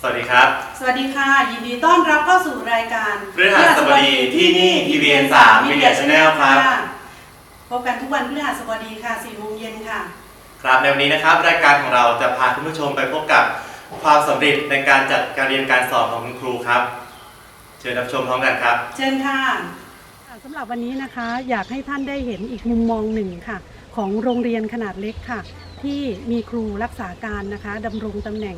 สวัสดีครับ สวัสดีค่ะ ยินดีต้อนรับเข้าสู่รายการพฤหัสบดีที่นี่ TVN 3 Media Channel ครับะพบกันทุกวันพฤหัสบดีค่ะ4โมงเย็นค่ะ ครับในวันนี้นะครับ รายการของเราจะพาคุณผู้ชมไปพบกับความสำเร็จในการจัดการเรียนการสอนของคุณครูครับ เชิญรับชมพร้อมกันครับ เชิญค่ะสำหรับวันนี้นะคะ อยากให้ท่านได้เห็นอีกมุมมองหนึ่งค่ะ ของโรงเรียนขนาดเล็กค่ะ ที่มีครูรักษาการนะคะดำรงตำแหน่ง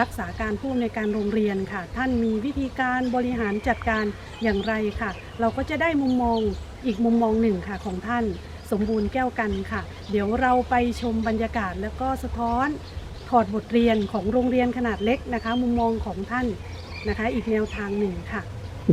รักษาการผู้อำนวยการโรงเรียนค่ะ ท่านมีวิธีการบริหารจัดการอย่างไรค่ะ เราก็จะได้มุมมองอีกมุมมองหนึ่งค่ะของท่านสมบูรณ์แก้วกันค่ะ เดี๋ยวเราไปชมบรรยากาศแล้วก็สะท้อนถอดบทเรียนของโรงเรียนขนาดเล็กนะคะ มุมมองของท่านนะคะ อีกแนวทางหนึ่งค่ะ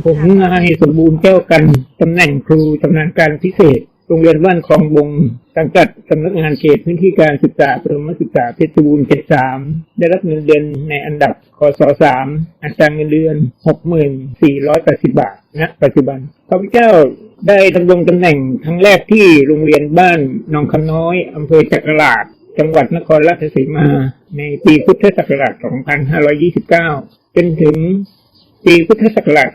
ผมนายสมบูรณ์แก้วกันตำแหน่งครูชำนาญการพิเศษ โรงเรียนบ้านคลองบงสังกัดสำนักงานเขตพื้นที่การศึกษาประถมศึกษาเพชรบูรณ์เขตสามได้รับเงินเดือนในอันดับคศสามอัตราเงินเดือนหกหมื่นสี่ร้อยแปดสิบาทณปัจจุบันข้าพเจ้าได้ดำรงตำแหน่งครั้งแรกที่โรงเรียนบ้านหนองคำน้อยอำเภอจักราชจังหวัดนครราชสีมา ในปีพุทธศักราช 2529 จนถึงปีพุทธศักราช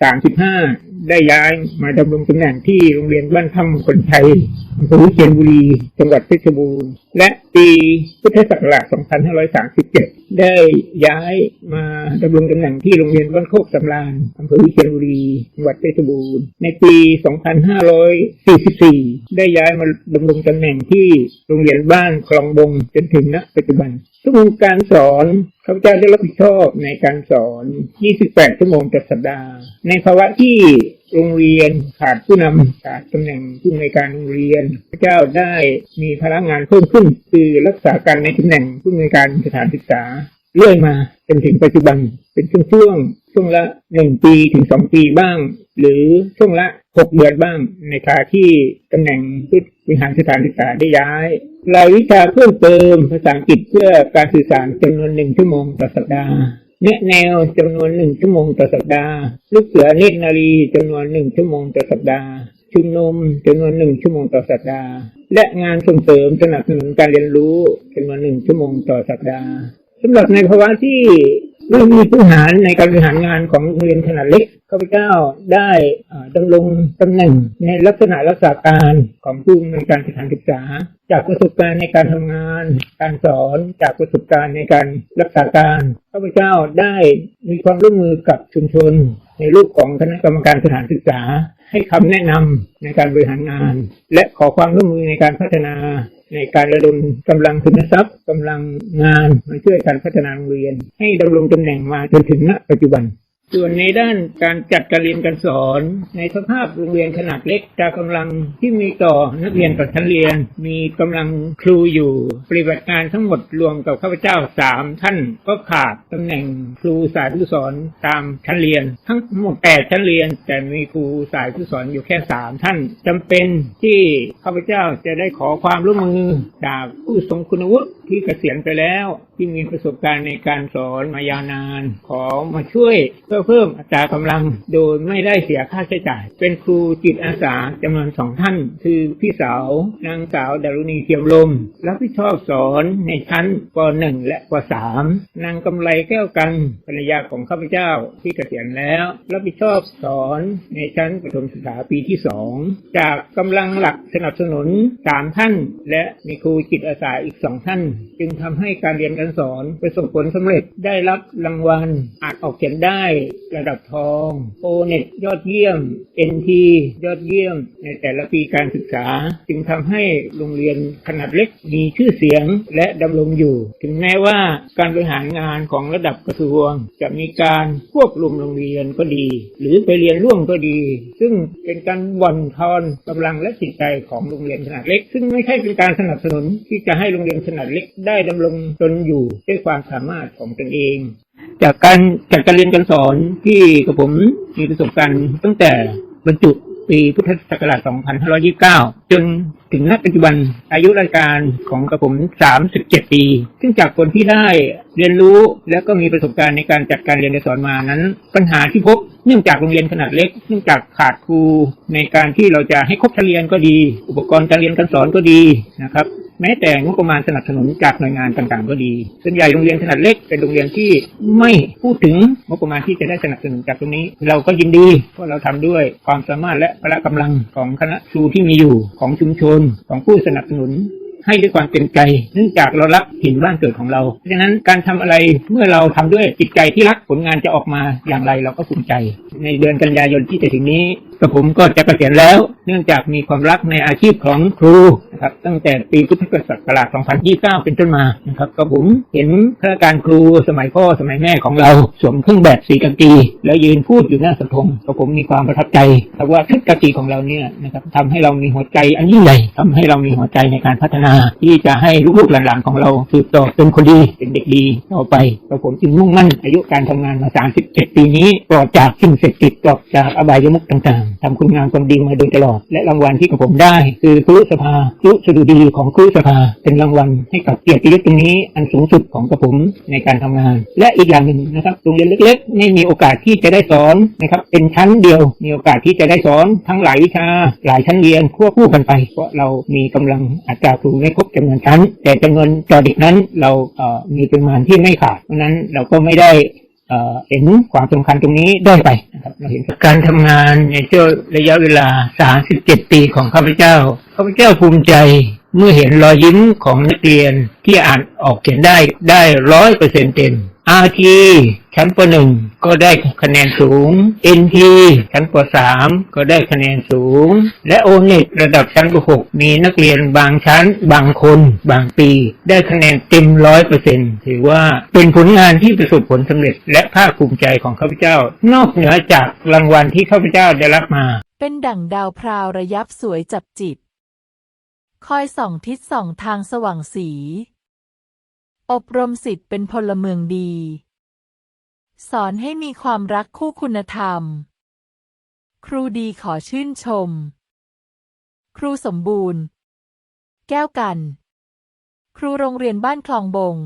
2535ได้ย้ายมาดำรงตำแหน่งที่โรงเรียนบ้านถ้ำคนไทยอำเภอวิเชียรบุรี จังหวัดเพชรบูรณ์ และปีพุทธศักราช 2537 ได้ย้ายมาดำรงตำแหน่งที่โรงเรียนบ้านโคกสำราญอำเภอวิเชียรบุรี จังหวัดเพชรบูรณ์ ในปี 2544 ได้ย้ายมาดำรงตำแหน่งที่โรงเรียนบ้านคลองบงจนถึงณปัจจุบันชั่วโมงการสอนข้าพเจ้าได้รับผิดชอบในการสอน 28 ชั่วโมงต่อสัปดาห์ในภาวะที่โรงเรียนขาดผู้นำขาดตำแหน่งผู้อำนการโรงเรียนข้าพเจ้าได้มีพลังงานเพิ่มขึ้น คือรักษาการในตำแหน่งผู้อำนการสถานศึกษาเรื่อยมาจนถึงปัจจุบันเป็นช่วงๆช่วงละหนึ่งปีถึงสองปีบ้าง หรือช่วงละหกเดือนบ้าง ในขณะที่ตำแหน่งผู้บริหารสถานศึกษาได้ย้ายรายวิชาเพิ่มเติมภาษาอังกฤษเพื่อการสื่อสารจำนวนหนึ่งชั่วโมงต่อสัปดาห์ แนแนวจำนวนหนึ่งชั่วโมงต่อสัปดาห์ ลูกเสือเนตรนารีจำนวนหนึ่งชั่วโมงต่อสัปดาห์ ชุมนุมจำนวนหนึ่งชั่วโมงต่อสัปดาห์ และงานส่งเสริมสนับสนุนการเรียนรู้จำนวนหนึ่งชั่วโมงต่อสัปดาห์สำหรับในภาวะที่ ไม่มีผู้บริหารในการบริหารงานของโรงเรียนขนาดเล็กข้าพเจ้าได้ดำรงตำแหน่งในลักษณะรักษาการของผู้อำนการสถานศึกษา จากประสบการณ์ในการทำงาน การสอนจากประสบการณ์ในการรักษาการข้าพเจ้าได้มีความร่วมมือกับชุมชน ในรูปของคณะกรรมการสถานศึกษา ให้คำแนะนำในการบริหารงาน และขอความร่วมมือในการพัฒนา ในการระดมกำลังทุนทรัพย์กำลังงานมาช่วยการพัฒนาโรงเรียน ให้ดำรงตำแหน่งมาจนถึงณปัจจุบัน ส่วนในด้านการจัดการเรียนการสอน ในสภาพโรงเรียนขนาดเล็กจากกำลังที่มีต่อนักเรียนต่อชั้นเรียน มีกำลังครูอยู่ ปฏิบัติการทั้งหมดรวมกับข้าพเจ้าสามท่านก็ขาดตำแหน่งครูสายผู้สอนตามชั้นเรียน ทั้งหมดแปดชั้นเรียน แต่มีครูสายผู้สอนอยู่แค่สามท่านจำเป็นที่ข้าพเจ้าจะได้ขอความร่วมมือจากผู้ทรงคุณวุฒิ ที่เกษียณไปแล้วที่มีประสบการณ์ในการสอนมายาวนานขอมาช่วยเพื่อเพิ่มอัตรากำลังโดยไม่ได้เสียค่าใช้จ่าย เป็นครูจิตอาสาจำนวนสองท่าน คือพี่สาวนางสาวดารุณีเทียมลมรับผิดชอบสอนในชั้นป .1 และป .3 นางกำไรแก้วกันภรรยาของข้าพเจ้าที่เกษียณแล้ว รับผิดชอบสอนในชั้นประถมศึกษาปีที่สองจากกำลังหลักสนับสนุนสามท่าน และมีครูจิตอาสาอีกสองท่านจึงทำให้การเรียนการสอนประสบผลสำเร็จได้รับรางวัลอาจออกเขียนได้ระดับทองโอเน็ตยอดเยี่ยม NT ยอดเยี่ยม ในแต่ละปีการศึกษา จึงทำให้โรงเรียนขนาดเล็กมีชื่อเสียงและดำรงอยู่ ถึงแม้ว่าการบริหารงานของระดับกระทรวง จะมีการควบรวมโรงเรียนก็ดี หรือไปเรียนร่วมก็ดี ซึ่งเป็นการบ่อนทอนกำลังและจิตใจของโรงเรียนขนาดเล็ก ซึ่งไม่ใช่เป็นการสนับสนุนที่จะให้โรงเรียนขนาดเล็กได้ดำรงตนอยู่ด้วยความสามารถของตนเอง จากการจัดการเรียนการสอนที่กับผมมีประสบการณ์ตั้งแต่บรรจุปีพุทธศักราช 2529 จนถึงณปัจจุบันอายุรายการของกระผม 37 ปี ซึ่งจากคนที่ได้เรียนรู้แล้วก็มีประสบการณ์ในการจัดการเรียนการสอนมานั้น ปัญหาที่พบเนื่องจากโรงเรียนขนาดเล็ก เนื่องจากขาดครูในการที่เราจะให้ครบชั้นเรียนก็ดี อุปกรณ์การเรียนการสอนก็ดีนะครับ แม้แต่งบประมาณสนับสนุนจากหน่วยงานต่างๆก็ดีส่วนใหญ่โรงเรียนขนาดเล็กเป็นโรงเรียนที่ไม่พูดถึงงบประมาณที่จะได้สนับสนุนจากตรงนี้ เราก็ยินดีเพราะเราทำด้วยความสามารถและพละกำลังของคณะครูที่มีอยู่ของชุมชน ของผู้สนับสนุนให้ด้วยความเต็มใจ เนื่องจากเรารักถิ่นบ้านเกิดของเรา เพราะฉะนั้นการทำอะไรเมื่อเราทำด้วยจิตใจที่รักผลงานจะออกมาอย่างไรเราก็ภูมิใจ ในเดือนกันยายนที่จะถึงนี้กระผมก็จะเกษียณแล้ว เนื่องจากมีความรักในอาชีพของครูนะครับตั้งแต่ปีพุทธศักราช 2029 เป็นต้นมานะครับกระผมเห็นข้าราชการครูสมัยพ่อสมัยแม่ของเราสวมเครื่องแบบสีกากีแล้วยืนพูดอยู่หน้าสาธงกระผมมีความประทับใจแต่ว่าชุดกากีของเราเนี่ยนะครับทำให้เรามีหัวใจอันยิ่งใหญ่ทำให้เรามีหัวใจในการพัฒนา ที่จะให้ลูกๆหลานๆของเราสืบต่อเป็นคนดีเป็นเด็กดีต่อไปกระผมจึงมุ่งมั่นอายุการทำงานมา 37 ปีนี้ปลอดจากสิ่งเสพติดปลอดจากอบายมุขต่างๆทำคุณงามความดีมาโดยตลอด และรางวัลที่กระผมได้ คือครุสภาครุสดุดีของครุสภาเป็นรางวัลให้กับเกียรติยศตรงนี้อันสูงสุดของกระผมในการทำงาน และอีกอย่างหนึ่งนะครับโรงเรียนเล็กๆ ไม่มีโอกาสที่จะได้สอนนะครับเป็นชั้นเดียว มีโอกาสที่จะได้สอนทั้งหลายวิชา หลายชั้นเรียนควบคู่กันไป เพราะเรามีกำลังอัตราครูไม่ครบจำนวนชั้น แต่จำนวนต่อเด็กนั้นเราเอ่อมีปริมาณที่ไม่ขาดเพราะนั้นเราก็ไม่ได้ เห็นความสำคัญตรงนี้ด้อยไปนะครับเราเห็นการทำงานในช่วงระยะเวลา 37 ปีของข้าพเจ้า ข้าพเจ้าภูมิใจ เมื่อเห็นรอยยิ้มของนักเรียนที่อ่านออกเขียนได้ได้ร้อยเปอร์เซ็นต์เต็ม RT ชั้นป .1 ก็ได้คะแนนสูง NT ชั้นป .3 ก็ได้คะแนนสูง และ ONET ระดับชั้นป .6 มีนักเรียนบางชั้น บางคน บางปี ได้คะแนนเต็มร้อยเปอร์เซ็นถือว่าเป็นผลงานที่ประสบผลสำเร็จ และภาคภูมิใจของข้าพเจ้า นอกเหนือจากรางวัลที่ข้าพเจ้าได้รับมา เป็นดั่งดาวพราวระยับสวยจับจิต คอยส่องทิศส่องทางสว่างสี อบรมสิทธิ์เป็นพลเมืองดี สอนให้มีความรักคู่คุณธรรม ครูดีขอชื่นชม ครูสมบูรณ์ แก้วกัน ครูโรงเรียนบ้านคลองบง